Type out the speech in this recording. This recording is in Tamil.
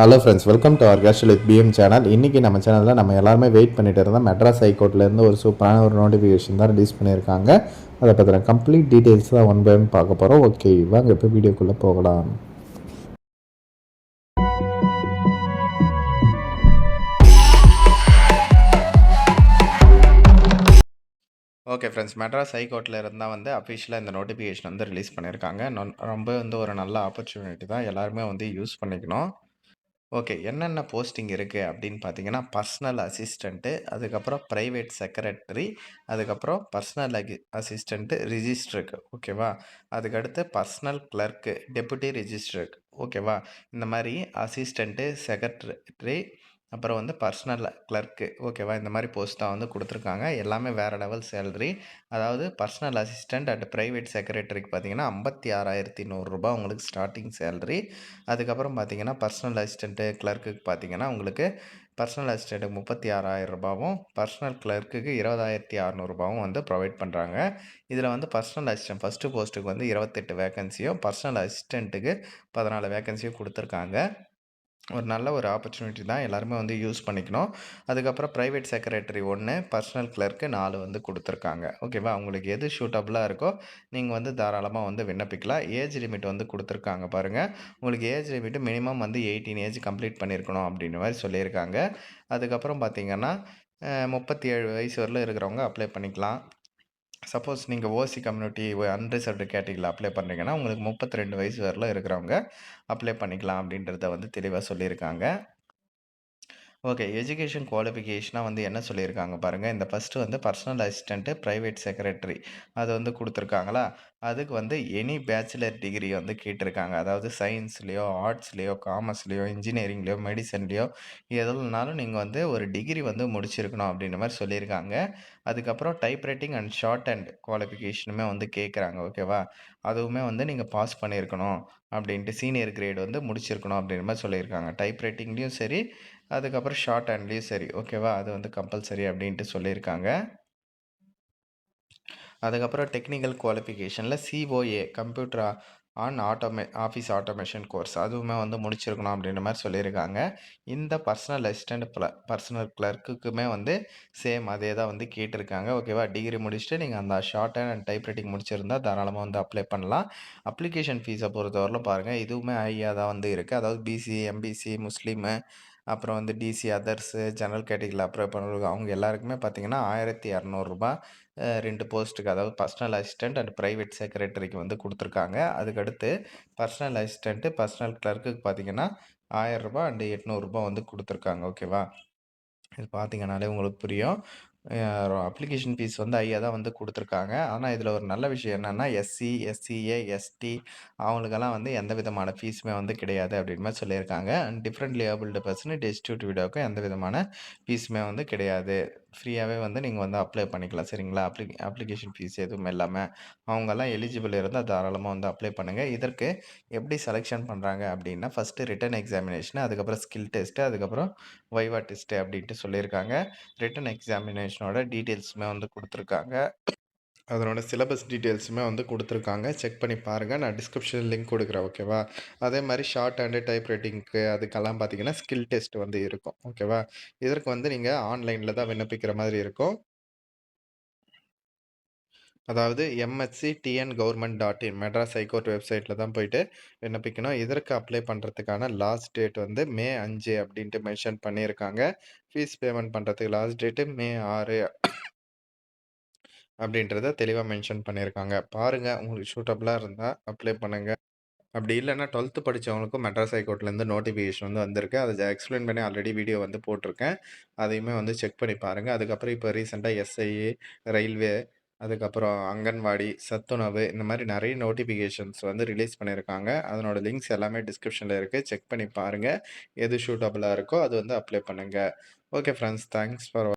Hello friends welcome to our casual with PM channel இன்றைக்கி நம்ம சேனலில் நம்ம எல்லாருமே வெயிட் பண்ணிட்டு இருந்தோம் மெட்ராஸ் ஹைகோர்ட்லேருந்து ஒரு சூப்பரான ஒரு நோட்டிஃபிகேஷன் தான் ரிலீஸ் பண்ணியிருக்காங்க. அதை பற்றின கம்ப்ளீட் டீட்டெயில்ஸ் தான் ஒன் பை ஒன் பார்க்க போகிறோம் ஓகே வாங்க இப்போ வீடியோக்குள்ளே போகலாம். ஓகே ஃப்ரெண்ட்ஸ் மெட்ராஸ் ஹைகோர்ட்டில் இருந்தால் வந்து அஃபிஷியலாக இந்த நோட்டிஃபிகேஷன் வந்து ரிலீஸ் பண்ணியிருக்காங்க. ரொம்ப வந்து ஒரு நல்ல ஆப்பர்ச்சுனிட்டி தான் எல்லாருமே வந்து யூஸ் பண்ணிக்கணும். ஓகே. என்னென்ன போஸ்டிங் இருக்குது அப்படின்னு பார்த்தீங்கன்னா பர்சனல் அசிஸ்டண்ட்டு அதுக்கப்புறம் ப்ரைவேட் செக்ரட்டரி அதுக்கப்புறம் பர்சனல் அகி அசிஸ்டண்ட்டு ரிஜிஸ்ட்ருக்கு. ஓகேவா? அதுக்கடுத்து பர்சனல் கிளர்க்கு டெபுட்டி ரிஜிஸ்ட்ருக்கு. ஓகேவா? இந்த மாதிரி அசிஸ்டண்ட்டு செக்ரட்டரி அப்புறம் வந்து பர்சனல் கிளர்க்கு. ஓகேவா? இந்த மாதிரி போஸ்ட் தான் வந்து கொடுத்துருக்காங்க. எல்லாமே வேறு லெவல் சேலரி அதாவது பர்சனல் அசிஸ்டண்ட் அண்ட் ப்ரைவேட் செக்ரட்டரிக்கு பார்த்தீங்கன்னா ஐம்பத்தி ஆறாயிரத்தி நூறுரூபா உங்களுக்கு ஸ்டார்டிங் சேலரி அதுக்கப்புறம் பார்த்தீங்கன்னா பர்சனல் அசிஸ்டண்ட்டு கிளர்க்குக்கு பார்த்தீங்கன்னா உங்களுக்கு பர்சனல் அசிஸ்டண்ட்டுக்கு முப்பத்தி ஆறாயிரம் ரூபாவும் பர்சனல் கிளர்க்குக்கு இருபதாயிரத்தி அறநூறுபாவும் வந்து ப்ரொவைட் பண்ணுறாங்க இதில் வந்து பர்சனல் அசிஸ்டன்ட் ஃபஸ்ட்டு போஸ்ட்டுக்கு வந்து இருபத்தெட்டு வேகன்சியும் பர்சனல் அசிஸ்டண்ட்டுக்கு பதினாலு வேகன்சியும் கொடுத்துருக்காங்க. ஒரு நல்ல ஒரு ஆப்பர்ச்சுனிட்டி தான் எல்லாருமே வந்து யூஸ் பண்ணிக்கணும். அதுக்கப்புறம் ப்ரைவேட் செக்ரட்டரி ஒன்று பர்சனல் கிளர்க்கு நாலு வந்து கொடுத்துருக்காங்க. ஓகேவா உங்களுக்கு எது சூட்டபுளாக இருக்கோ நீங்கள் வந்து தாராளமாக வந்து விண்ணப்பிக்கலாம். ஏஜ் லிமிட் வந்து கொடுத்துருக்காங்க பாருங்கள் உங்களுக்கு ஏஜ் லிமிட் மினிமம் வந்து எயிட்டீன் ஏஜ் கம்ப்ளீட் பண்ணியிருக்கணும் அப்படின்ற மாதிரி சொல்லியிருக்காங்க. அதுக்கப்புறம் பார்த்தீங்கன்னா முப்பத்தி ஏழு வயசு வரலும் இருக்கிறவங்க அப்ளை பண்ணிக்கலாம். சப்போஸ் நீங்கள் ஓசி கம்யூனிட்டி அன்ரிசர்வ்டு கேட்டகிரியில் அப்ளை பண்ணுறீங்கன்னா உங்களுக்கு முப்பத்தி ரெண்டு வயசு வரலும் இருக்கிறவங்க அப்ளை பண்ணிக்கலாம் அப்படின்றத வந்து தெளிவாக சொல்லியிருக்காங்க. ஓகே எஜுகேஷன் குவாலிஃபிகேஷனாக வந்து என்ன சொல்லியிருக்காங்க பாருங்கள் இந்த ஃபஸ்ட்டு வந்து பர்சனல் அசிஸ்டண்ட்டு ப்ரைவேட் செக்ரட்டரி அது வந்து கொடுத்துருக்காங்களா? அதுக்கு வந்து எனி பேச்சுலர் டிகிரி வந்து கேட்டிருக்காங்க. அதாவது சயின்ஸ்லேயோ ஆர்ட்ஸ்லேயோ காமர்ஸ்லேயோ இன்ஜினியரிங்லேயோ மெடிசன்லேயோ எதுனாலும் நீங்கள் வந்து ஒரு டிகிரி வந்து முடிச்சிருக்கணும் அப்படின்ற மாதிரி சொல்லியிருக்காங்க. அதுக்கப்புறம் type writing and short and குவாலிஃபிகேஷனுமே வந்து கேட்குறாங்க ஓகேவா அதுவுமே வந்து நீங்கள் பாஸ் பண்ணியிருக்கணும் அப்படின்ட்டு சீனியர் கிரேட் வந்து முடிச்சிருக்கணும் அப்படின்ற மாதிரி சொல்லியிருக்காங்க. டைப் ரைட்டிங்லேயும் சரி அதுக்கப்புறம் ஷார்ட் ஹேண்ட்லேயும் சரி. ஓகேவா அது வந்து கம்பல்சரி அப்படின்ட்டு சொல்லியிருக்காங்க. அதுக்கப்புறம் டெக்னிக்கல் குவாலிஃபிகேஷனில் சிஓஏ கம்ப்யூட்டர் ஆன் ஆட்டோமே ஆஃபீஸ் ஆட்டோமேஷன் கோர்ஸ் அதுவுமே வந்து முடிச்சிருக்கணும் அப்படின்ற மாதிரி சொல்லியிருக்காங்க. இந்த பர்சனல் அசிஸ்டண்ட் ப்ள பர்சனல் கிளர்க்குக்குமே வந்து சேம் அதே தான் வந்து கேட்டிருக்காங்க. ஓகேவா டிகிரி முடிச்சுட்டு நீங்கள் அந்த ஷார்ட் அண்ட் டைப் ரைட்டிங் முடிச்சிருந்தா தாராளமாக வந்து அப்ளை பண்ணலாம். அப்ளிகேஷன் ஃபீஸை பொறுத்தவரையிலும் பாருங்கள் இதுவுமே ஐயா தான் வந்து இருக்குது அதாவது பிசி எம்பிசி முஸ்லீமு அப்புறம் வந்து டிசி அதர்ஸு ஜெனரல் கேட்டகிரியில் அப்ளை பண்ணுறவங்க அவங்க எல்லாருக்குமே பார்த்தீங்கன்னா ஆயிரத்தி இரநூறுபா ரெண்டு போஸ்ட்டுக்கு அதாவது பர்சனல் அசிஸ்டண்ட் அண்ட் ப்ரைவேட் செக்ரட்டரிக்கு வந்து கொடுத்துருக்காங்க. அதுக்கடுத்து பர்சனல் அசிஸ்டண்ட்டு பர்சனல் கிளர்க்குக்கு பார்த்தீங்கன்னா ஆயரரூபா அண்டு எட்நூறுபா வந்து கொடுத்துருக்காங்க. ஓகேவா இது பார்த்தீங்கன்னாலே உங்களுக்கு புரியும். அப்ளிகேஷன் ஃபீஸ் வந்து ஐயா தான் வந்து கொடுத்துருக்காங்க. ஆனால் இதில் ஒரு நல்ல விஷயம் என்னென்னா எஸ்சி எஸ்சிஏ எஸ்டி அவங்களுக்கெல்லாம் வந்து எந்த விதமான ஃபீஸுமே வந்து கிடையாது அப்படின்னு சொல்லியிருக்காங்க. And different labelled person distribute விடோவுக்கும் எந்த விதமான ஃபீஸுமே வந்து கிடையாது. ஃப்ரீயாகவே வந்து நீங்கள் வந்து அப்ளை பண்ணிக்கலாம். சரிங்களா? அப்ளி அப்ளிகேஷன் ஃபீஸ் எதுவும் இல்லாமல் அவங்கெல்லாம் எலிஜிபிள் இருந்தால் தாராளமாக வந்து அப்ளை பண்ணுங்கள் இதற்கு எப்படி செலெக்ஷன் பண்ணுறாங்க அப்படின்னா ஃபஸ்ட்டு ரிட்டன் எக்ஸாமினேஷன் அதுக்கப்புறம் ஸ்கில் டெஸ்ட்டு அதுக்கப்புறம் வைவா டெஸ்ட்டு அப்படின்ட்டு சொல்லியிருக்காங்க. ரிட்டன் எக்ஸாமினேஷனோட டீட்டெயில்ஸுமே வந்து கொடுத்துருக்காங்க. அதனோட சிலபஸ் டீட்டெயில்ஸுமே வந்து கொடுத்துருக்காங்க. செக் பண்ணி பாருங்கள் நான் டிஸ்கிரிப்ஷன் லிங்க் கொடுக்குறேன் ஓகேவா அதே மாதிரி ஷார்ட் ஹேண்டு டைப் ரைட்டிங்க்கு அதுக்கெல்லாம் பார்த்தீங்கன்னா ஸ்கில் டெஸ்ட் வந்து இருக்கும் ஓகேவா இதற்கு வந்து நீங்கள் ஆன்லைனில் தான் விண்ணப்பிக்கிற மாதிரி இருக்கும். அதாவது MSC TN government dot in Madras high court வெப்சைட்டில் தான் போயிட்டு விண்ணப்பிக்கணும். இதற்கு அப்ளை பண்ணுறதுக்கான லாஸ்ட் டேட் வந்து மே அஞ்சு அப்படின்ட்டு மென்ஷன் பண்ணியிருக்காங்க. ஃபீஸ் பேமெண்ட் பண்ணுறதுக்கு லாஸ்ட் டேட்டு மே ஆறு அப்படின்றத தெளிவாக மென்ஷன் பண்ணியிருக்காங்க. பாருங்கள் உங்களுக்கு சூட்டபுளாக இருந்தால் அப்ளை பண்ணுங்கள் அப்படி இல்லைன்னா டுவெல்த்து படித்தவங்களுக்கும் மெட்ராஸ் ஹைகோர்ட்லேருந்து நோட்டிஃபிகேஷன் வந்து வந்திருக்கு. அதை எக்ஸ்பிளைன் பண்ணி ஆல்ரெடி வீடியோ வந்து போட்டிருக்கேன். அதையுமே வந்து செக் பண்ணி பாருங்கள் அதுக்கப்புறம் இப்போ ரீசெண்டாக எஸ்ஐஏ ரயில்வே அதுக்கப்புறம் அங்கன்வாடி சத்துணவு இந்த மாதிரி நிறைய நோட்டிஃபிகேஷன்ஸ் வந்து ரிலீஸ் பண்ணியிருக்காங்க. அதனோட லிங்க்ஸ் எல்லாமே டிஸ்கிரிப்ஷனில் இருக்குது செக் பண்ணி பாருங்கள் எது ஷூட்டபுளாக இருக்கோ அது வந்து அப்ளை பண்ணுங்கள் ஓகே ஃப்ரெண்ட்ஸ் தேங்க்ஸ் ஃபார்